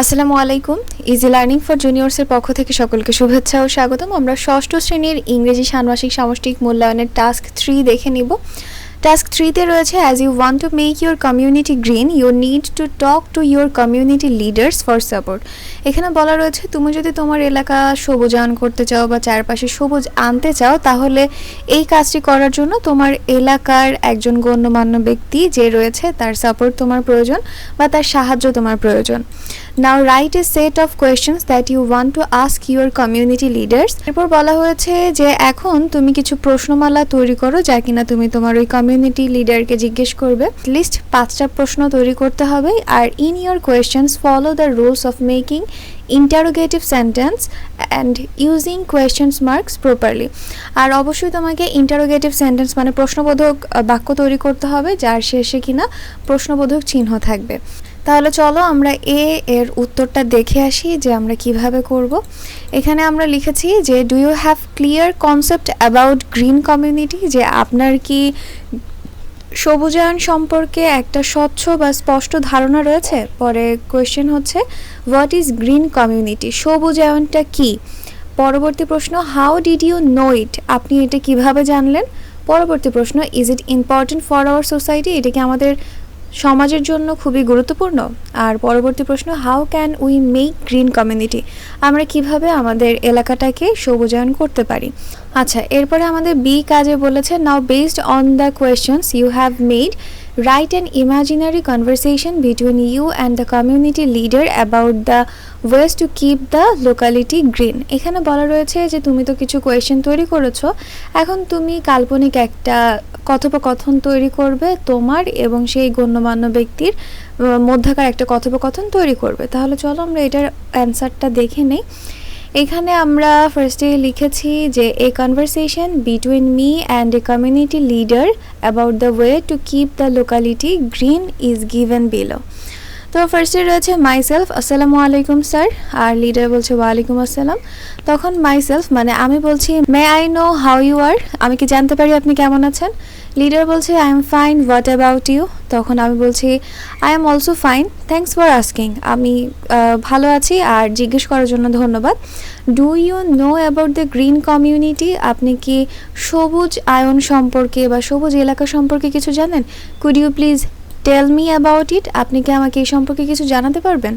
আসসালামু আলাইকুম। Easy learning for জুনিয়র্সের পক্ষ থেকে সকলকে শুভেচ্ছা ও স্বাগতম। আমরা ষষ্ঠ শ্রেণির ইংরেজি ষান্মাসিক সামষ্টিক মূল্যায়নের টাস্ক থ্রি দেখে নিব। টাস্ক থ্রিতে রয়েছে as you want to make your community green you need to talk to your community leaders for support এখানে বলা রয়েছে, তুমি যদি তোমার এলাকা সবুজায়ন করতে চাও বা চারপাশে সবুজ আনতে চাও, তাহলে এই কাজটি করার জন্য তোমার এলাকার একজন গণ্যমান্য ব্যক্তি যে রয়েছে, তার সাপোর্ট তোমার প্রয়োজন বা তার সাহায্য তোমার প্রয়োজন। Now write a set of questions that you want to ask your community leaders এরপর বলা হয়েছে যে, এখন তুমি কিছু প্রশ্নমালা তৈরি করো যা কিনা তুমি তোমার ওই কমিউনিটি লিডারকে জিজ্ঞেস করবে লিস্ট পাঁচটা প্রশ্ন তৈরি করতে হবে আর in your questions follow the rules of making interrogative sentence and using questions marks properly আর অবশ্যই তোমাকে ইন্টারোগেটিভ সেন্টেন্স মানে প্রশ্নবোধক বাক্য তৈরি করতে হবে, যার শেষে কিনা প্রশ্নবোধক চিহ্ন থাকবে। তাহলে চলো আমরা এ এর উত্তরটা দেখে আসি যে আমরা কীভাবে করব। এখানে আমরা লিখেছি যে do you have clear concept about green community যে, আপনার কি সবুজায়ন সম্পর্কে একটা স্বচ্ছ বা স্পষ্ট ধারণা রয়েছে? পরে কোয়েশ্চেন হচ্ছে হোয়াট ইজ গ্রিন কমিউনিটি সবুজায়নটা কি? পরবর্তী প্রশ্ন how did you know it আপনি এটা কীভাবে জানলেন? পরবর্তী প্রশ্ন is it important for our society এটা কি আমাদের সমাজের জন্য খুবই গুরুত্বপূর্ণ। আর পরবর্তী প্রশ্ন how can we make green community আমরা কীভাবে আমাদের এলাকাটাকে সবুজায়ন করতে পারি? আচ্ছা এরপরে আমাদের বি কাজে বলেছে now based on the questions you have made write an imaginary conversation between you and the community leader about the ways to keep the locality green এখানে বলা রয়েছে যে তুমি তো কিছু কোয়েশ্চেন তৈরি করেছ। এখন তুমি কাল্পনিক একটা কথোপকথন তৈরি করবে তোমার এবং সেই গণ্যমান্য ব্যক্তির মধ্যকার একটা কথোপকথন তৈরি করবে। তাহলে চলো আমরা এটার অ্যান্সারটা দেখে নেই। এখানে আমরা ফার্স্টে লিখেছি যে a conversation between me and a community leader about the way to keep the locality green is given below তো ফার্স্টে রয়েছে মাইসেলফ আসসালামু আলাইকুম স্যার আর লিডার বলছে, ওয়ালাইকুম আসসালাম. তখন মাইসেলফ মানে আমি বলছি may I know how you are আমি কি জানতে পারি আপনি কেমন আছেন? লিডার বলছে I am fine what about you তখন আমি বলছি I am also fine thanks for asking আমি ভালো আছি আর জিজ্ঞেস করার জন্য ধন্যবাদ। Do you know about the green community আপনি কি সবুজ আয়ন সম্পর্কে বা সবুজ এলাকা সম্পর্কে কিছু জানেন? Could you please tell me about it আপনি কি আমাকে এই সম্পর্কে কিছু জানাতে পারবেন?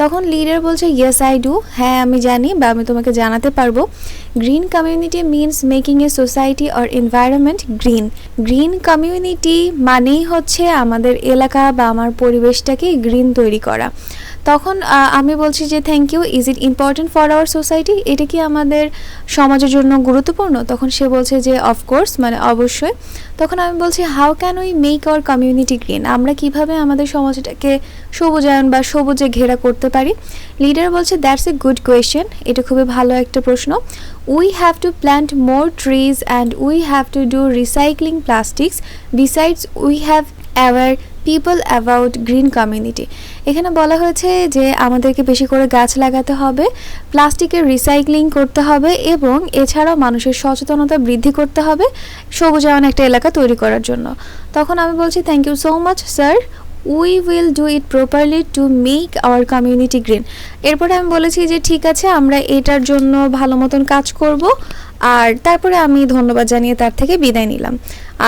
তখন লিডার বলছে ইয়েস আই ডু হ্যাঁ আমি জানি বা আমি তোমাকে জানাতে পারব। Green community means making a society or environment green green community মানেই হচ্ছে আমাদের এলাকা বা আমার পরিবেশটাকে গ্রিন তৈরি করা। তখন আমি বলছি যে thank you is it important for our society এটা কি আমাদের সমাজের জন্য গুরুত্বপূর্ণ? তখন সে বলছে যে অফকোর্স মানে অবশ্যই। তখন আমি বলছি how can we make our community green আমরা কীভাবে আমাদের সমাজটাকে সবুজায়ন বা সবুজে ঘেরা করতে পারি? লিডার বলছে দ্যাটস এ গুড কোয়েশ্চেন এটা খুবই ভালো একটা প্রশ্ন। We have to plant more trees and we have to do recycling plastics besides we have aware people about green community এখানে বলা হয়েছে যে আমাদেরকে বেশি করে গাছ লাগাতে হবে, প্লাস্টিকের রিসাইক্লিং করতে হবে এবং এছাড়াও মানুষের সচেতনতা বৃদ্ধি করতে হবে সবুজায়ন একটা এলাকা তৈরি করার জন্য। তখন আমি বলছি thank you so much sir we will do it properly to make our community green এরপরে আমি বলেছি যে ঠিক আছে, আমরা এটার জন্য ভালো মতন কাজ করব। আর তারপরে আমি ধন্যবাদ জানিয়ে তার থেকে বিদায় নিলাম।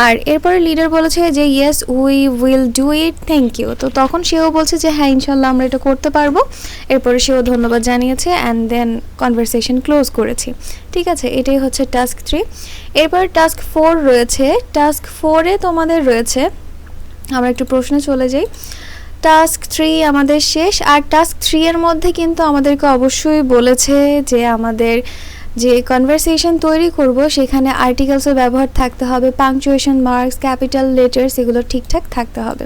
আর এরপরে লিডার বলেছে যে yes we will do it thank you তো তখন সেও বলছে যে হ্যাঁ ইনশাল্লাহ আমরা এটা করতে পারব। এরপরে সেও ধন্যবাদ জানিয়েছে অ্যান্ড দেন কনভারসেশন ক্লোজ করেছি। ঠিক আছে, এটাই হচ্ছে টাস্ক থ্রি এরপর টাস্ক ফোর রয়েছে। টাস্ক ফোরে তোমাদের রয়েছে আমরা একটু প্রশ্নে চলে যাই। টাস্ক থ্রি আমাদের শেষ, আর টাস্ক থ্রি এর মধ্যে কিন্তু আমাদেরকে অবশ্যই বলেছে যে আমাদের যে কনভারসেশন তৈরি করব, সেখানে আর্টিকেলসের ব্যবহার থাকতে হবে পাংচুয়েশন মার্কস ক্যাপিটাল লেটার্স এগুলো ঠিকঠাক থাকতে হবে।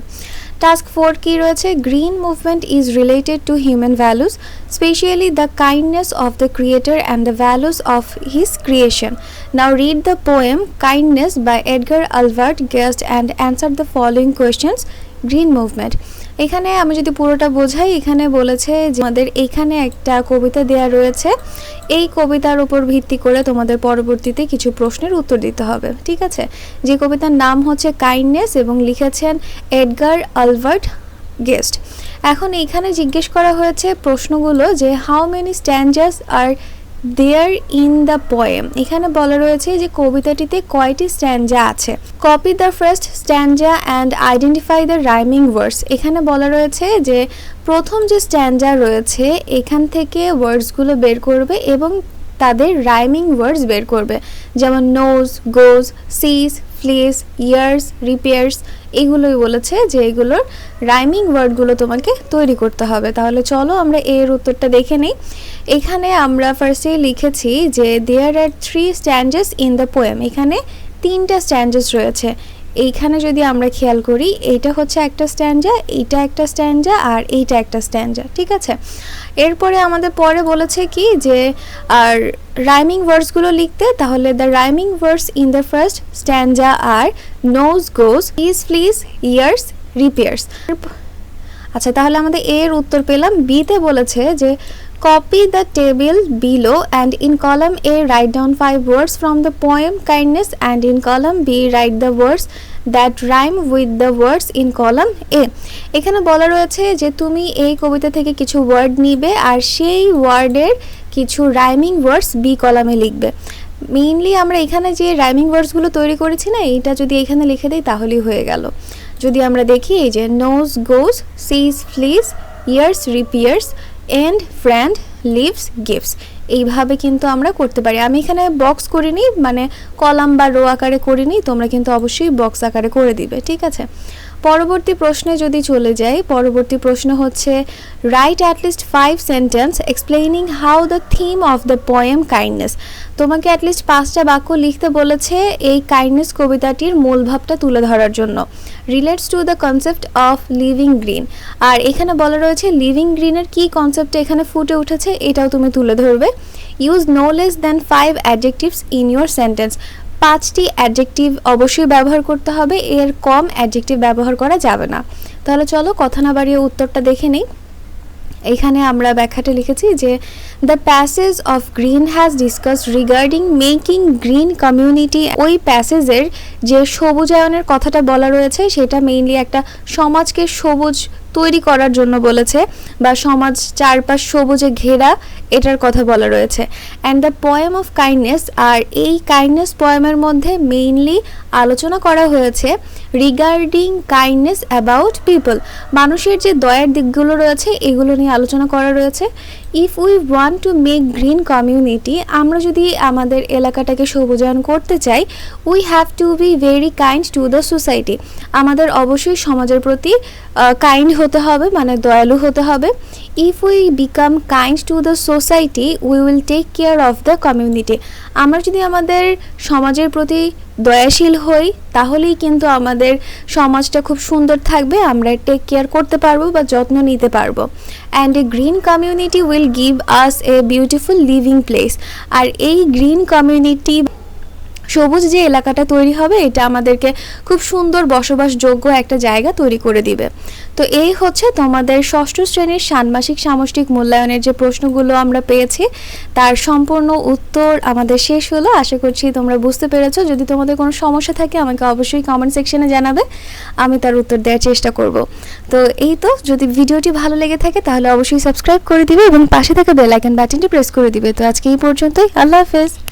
টাস্ক ফোর কি রয়েছে? Green movement is related to human values specially the kindness of the creator and the values of his creation now read the poem kindness by Edgar Albert Guest and answer the following questions green movement. এখানে আমি যদি পুরোটা বোঝাই, এখানে বলেছে যে আমাদের এখানে একটা কবিতা দেয়া রয়েছে। এই কবিতার উপর ভিত্তি করে তোমাদের পরবর্তীতে কিছু প্রশ্নের উত্তর দিতে হবে, ঠিক আছে? যে কবিতার নাম হচ্ছে কাইন্ডনেস এবং লিখেছেন এডগার আলভার্ট গেস্ট এখন এখানে জিজ্ঞেস করা হয়েছে প্রশ্নগুলো যে how many stanzas are there in the poem এখানে বলা রয়েছে যে কবিতাটিতে কয়টি স্ট্যান্ডা আছে। Copy the first stanza and identify the rhyming words এখানে বলা রয়েছে যে প্রথম যে স্ট্যান্ডা রয়েছে, এখান থেকে ওয়ার্ডসগুলো বের করবে এবং তাদের রাইমিং ওয়ার্ডস বের করবে। যেমন nose goes sees flees years repairs এগুলোই বলেছে যে এগুলোর রাইমিং ওয়ার্ডগুলো তোমাকে তৈরি করতে হবে। তাহলে চলো আমরা এর উত্তরটা দেখে নিই। এখানে আমরা ফার্স্টে লিখেছি যে there are three stanzas in the poem এখানে তিনটা স্ট্যান্ডেস রয়েছে। এইখানে যদি আমরা খেয়াল করি, এইটা হচ্ছে একটা স্ট্যান্ডা, এইটা একটা স্ট্যান্ডা আর এইটা একটা স্ট্যান্ডা, ঠিক আছে? এরপরে আমাদের পরে বলেছে কি যে, আর রাইমিং ওয়ার্ডসগুলো লিখতে, তাহলে the rhyming words in the first stanza are nose goes is flees years repairs আচ্ছা তাহলে আমাদের এর উত্তর পেলাম। বিতে বলেছে যে copy the table below and in column A write down five words from the poem kindness and in column B write the words that rhyme with the words in column A এখানে বলা রয়েছে যে তুমি এই কবিতা থেকে কিছু word নিবে আর সেই ওয়ার্ডের কিছু রাইমিং ওয়ার্ডস বি কলামে লিখবে। মেইনলি আমরা এখানে যে রাইমিং ওয়ার্ডসগুলো তৈরি করেছি না, এইটা যদি এখানে লিখে দিই তাহলেই হয়ে গেল। যদি আমরা দেখি, এই যে nose goes sees flees years repairs and friend leaves gifts এইভাবে কিন্তু আমরা করতে পারি। আমি এখানে বক্স করিনি মানে কলাম বা রো আকারে করিনি, তোমরা কিন্তু অবশ্যই বক্স আকারে করে দিবে, ঠিক আছে? পরবর্তী প্রশ্নে যদি চলে যাই, পরবর্তী প্রশ্ন হচ্ছে write at least five sentence explaining how the theme of the poem kindness তোমাকে অ্যাটলিস্ট পাঁচটা বাক্য লিখতে বলেছে এই কাইন্ডনেস কবিতাটির মূল ভাবটা তুলে ধরার জন্য। Relates to the concept of living green আর এখানে বলা রয়েছে লিভিং গ্রিনের কী কনসেপ্ট এখানে ফুটে উঠেছে, এটাও তুমি তুলে ধরবে। Use no less than five adjectives in your sentence পাঁচটি অ্যাডজেক্টিভ অবশ্যই ব্যবহার করতে হবে, এর কম অ্যাডজেক্টিভ ব্যবহার করা যাবে না। তাহলে চলো কথা না বাড়িয়ে উত্তরটা দেখে নিই। এখানে আমরা ব্যাখ্যাটা লিখেছি যে the passage of green has discuss regarding making green community ওই প্যাসেজের যে সবুজায়নের কথাটা বলা রয়েছে, সেটা মেইনলি একটা সমাজকে সবুজ তৈরি করার জন্য বলেছে বা সমাজ চারপাশ সবুজে ঘেরা এটার কথা বলা রয়েছে। And the poem of kindness আর এই কাইন্ডনেস পোয়েমের মধ্যে মেইনলি আলোচনা করা হয়েছে রিগার্ডিং কাইন্ডনেস অ্যাবাউট পিপল মানুষের যে দয়ার দিকগুলো রয়েছে, এগুলো নিয়ে আলোচনা করা রয়েছে। If we want to make green community আমরা যদি আমাদের এলাকাটাকে সবুজায়ন করতে চাই we have to be very kind to the society আমাদের অবশ্যই সমাজের প্রতি কাইন্ড হতে হবে মানে দয়ালু হতে হবে। If we become kind to the society we will take care of the community আমরা যদি আমাদের সমাজের প্রতি দয়াশীল হই, তাহলেই কিন্তু আমাদের সমাজটা খুব সুন্দর থাকবে, আমরা টেক কেয়ার করতে পারব বা যত্ন নিতে পারব। And a green community will give us a beautiful living place আর এই গ্রিন কমিউনিটি সবুজ যে এলাকাটা তৈরি হবে, এটা আমাদেরকে খুব সুন্দর বসবাসযোগ্য একটা জায়গা তৈরি করে দিবে। তো এই হচ্ছে তোমাদের ষষ্ঠ শ্রেণির ষান্মাসিক সামষ্টিক মূল্যায়নের যে প্রশ্নগুলো আমরা পেয়েছি, তার সম্পূর্ণ উত্তর আমাদের শেষ হলো। আশা করছি তোমরা বুঝতে পেরেছ। যদি তোমাদের কোনো সমস্যা থাকে, আমাকে অবশ্যই কমেন্ট সেকশনে জানাবে। আমি তার উত্তর দেওয়ার চেষ্টা করব। তো এই তো, যদি ভিডিওটি ভালো লেগে থাকে, তাহলে অবশ্যই সাবস্ক্রাইব করে দিবে এবং পাশে থাকা বেল আইকন বাটনটি প্রেস করে দিবে। তো আজকে এই পর্যন্তই। আল্লাহ হাফেজ।